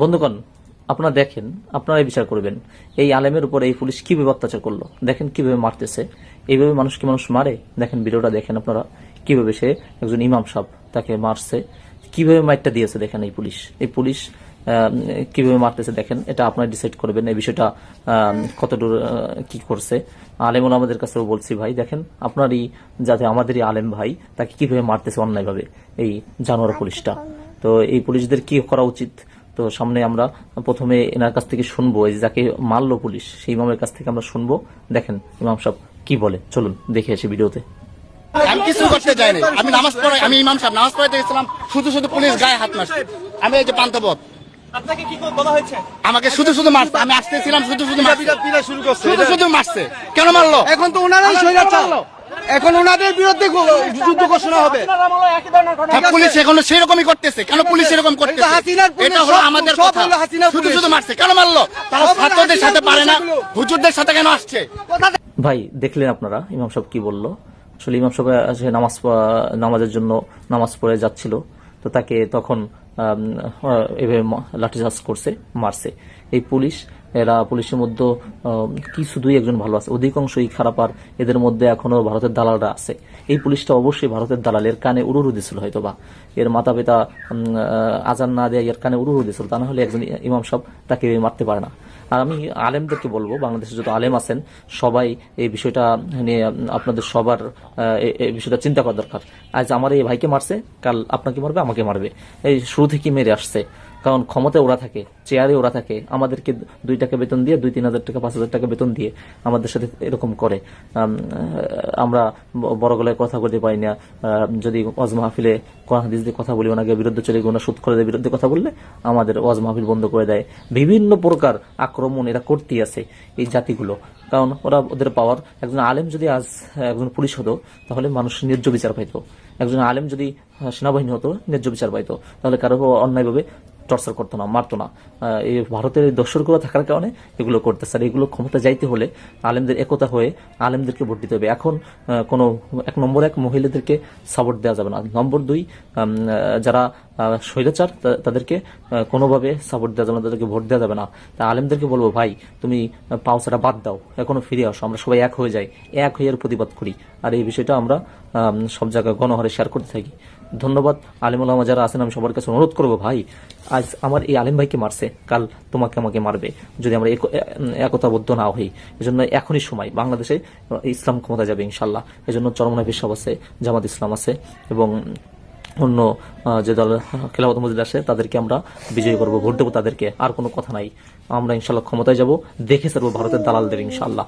বন্ধুগণ, আপনারা দেখেন, আপনারাই বিচার করবেন, এই আলেমের উপর এই পুলিশ কীভাবে অত্যাচার করল? দেখেন কীভাবে মারতেছে। এইভাবে মানুষকে মানুষ মারে? দেখেন ভিডিওটা দেখেন আপনারা, কীভাবে সে একজন ইমাম সাহ তাকে মারছে, কীভাবে মাইটটা দিয়েছে দেখেন এই পুলিশ। এই পুলিশ কীভাবে মারতেছে দেখেন, এটা আপনারা ডিসাইড করবেন, এই বিষয়টা কতদূর কি করছে। আলেম আমাদের কাছেও বলছি ভাই, দেখেন, আপনারই, যাতে আমাদেরই আলেম ভাই, তাকে কীভাবে মারতেছে অন্যায়ভাবে, এই জানোয়ার পুলিশটা। তো এই পুলিশদের কি করা উচিত? তো সামনে আমরা প্রথমে এনার কাছ থেকে শুনব এই যাকে মারলো পুলিশ সেই ইমামের কাছ থেকে আমরা শুনব। দেখেন ইমাম সাহেব কি বলে। চলুন দেখে আসি ভিডিওতে। আমি কিছু করতে যাইনি। আমি নামাজ পড়াই আমি ইমাম সাহেব নামাজ পড়াইতে গেছিলাম শুধু শুধু পুলিশ গায়ে হাত মারছে। আমি এই যে আপনাকে কি বলা হয়েছে? আমাকে শুধু শুধু মারছে। আমি আসতেছিলাম শুধু শুধু মারছে। শুধু শুধু মারছে। কেন মারলো? এখন তো ওনারাই স্বৈরাচার। এখন ওনাদের বিরুদ্ধে যুদ্ধ ঘোষণা হবে। আপনার আমলে একই ধরনের ঘটনা হ্যাঁ, পুলিশ এখনও সেরকমই করতেছে। কেন পুলিশ এরকম করতেছে? এটা হাসিনার পুলিশ, এটা হলো আমাদের সব শুধু শুধু মারছে। কেন মারলো? তারা ছাত্রদের সাথে পারে না। হুজুরদের সাথে কেন আসছে? ভাই দেখলেন আপনারা ইমাম সাহেব কি বলল? আসলে ইমাম সাহেব সে নামাজ পড়া- নামাজের জন্য নামাজ পড়ে যাচ্ছিল। তো তাকে তখন আহ, এভাবে লাঠিচার্জ করছে মারছে। এই পুলিশ এরা পুলিশের মধ্যে কিছু দুই একজন ভালো আছে, অধিকাংশই খারাপ আর এদের মধ্যে এখনও ভারতের দালালরা আছে। এই পুলিশটা অবশ্যই ভারতের দালালের কানে উড়ুরু দিছিল হয়তো বা এর মাতা পিতা আজান না দেয় এর কানে উড়ুরু দিছিল তা না হলে একজন ইমাম সাহেব তাকে মারতে পারে না। আর আমি আলেমদেরকে বলব, বাংলাদেশে যত আলেম আছেন, সবাই এই বিষয়টা নিয়ে আপনাদের সবার এই বিষয়টা চিন্তা করা দরকার। আজ আমার এই ভাইকে মারছে, কাল আপনাকে মারবে, আমাকে মারবে। এই শুরু থেকে মেরে আসছে। কারণ ক্ষমতায় ওরা থাকে চেয়ারে ওরা থাকে, আমাদেরকে দুই টাকা বেতন দিয়ে, দুই, তিন হাজার টাকা, পাঁচ হাজার টাকা বেতন দিয়ে আমাদের সাথে এরকম করে। আমরা বড় গলায় কথা বলতে পারি না। যদি ওয়াজ মাহফিলে কোরআন দিয়ে কথা বলি, ওনাকে বিরুদ্ধে চলে গিয়ে সুদ করে বিরুদ্ধে কথা বললে আমাদের ওয়াজ মাহফিল বন্ধ করে দেয়। বিভিন্ন প্রকার আক্রমণ এরা করতেই আছে এই জাতিগুলো। কারণ ওরা ওদের পাওয়ার একজন আলেম যদি আজ, একজন পুলিশ হতো, তাহলে মানুষ ন্যায্য বিচার পাইতো। একজন আলেম যদি সেনাবাহিনী হতো, ন্যায্য বিচার পাইতো। তাহলে কারও অন্যায়ভাবে টর্চার করতো না, মারতো না। এই ভারতের দর্শকগুলো থাকার কারণে এগুলো করতেছে। আর এগুলো ক্ষমতা যাইতে হলে আলেমদের একতা হয়ে আলেমদেরকে ভোট দিতে হবে। এখন কোনো, এক নম্বর এক মহিলাদেরকে সাপোর্ট দেওয়া যাবে না। নম্বর দুই যারা স্বৈরাচার তাদেরকে কোনোভাবে সাপোর্ট দেওয়া যাবে না তাদেরকে ভোট দেওয়া যাবে না। তা আলেমদেরকে বলব, ভাই, তুমি পাওসাটা বাদ দাও। এখনও ফিরে আসো। আমরা সবাই এক হয়ে যাই। এক হয়ে প্রতিবাদ করি। আর এই বিষয়টা আমরা সব জায়গায় গণহারে শেয়ার করতে থাকি। ধন্যবাদ আলিমুল আমার যারা আছেন, আমি সবার কাছে অনুরোধ করব, ভাই, আজ আমার এই আলিম ভাইকে মারছে। কাল তোমাকে আমাকে মারবে। যদি আমরা এক- একতাবদ্ধ না হই। এজন্য এখনই সময়। বাংলাদেশে ইসলাম ক্ষমতা যাবে ইনশাল্লাহ। এজন্য চরমনা বিশ্বাস আছে, জামাত ইসলাম আছে এবং অন্য যে দল, খেলাফত মসজিদ আসে তাদেরকে আমরা বিজয়ী করব, ভোট দেবো তাদেরকে, আর কোনো কথা নাই। আমরা ইনশাল্লাহ ক্ষমতায় যাব, দেখে সারবো ভারতের দালালদের ইনশাল্লাহ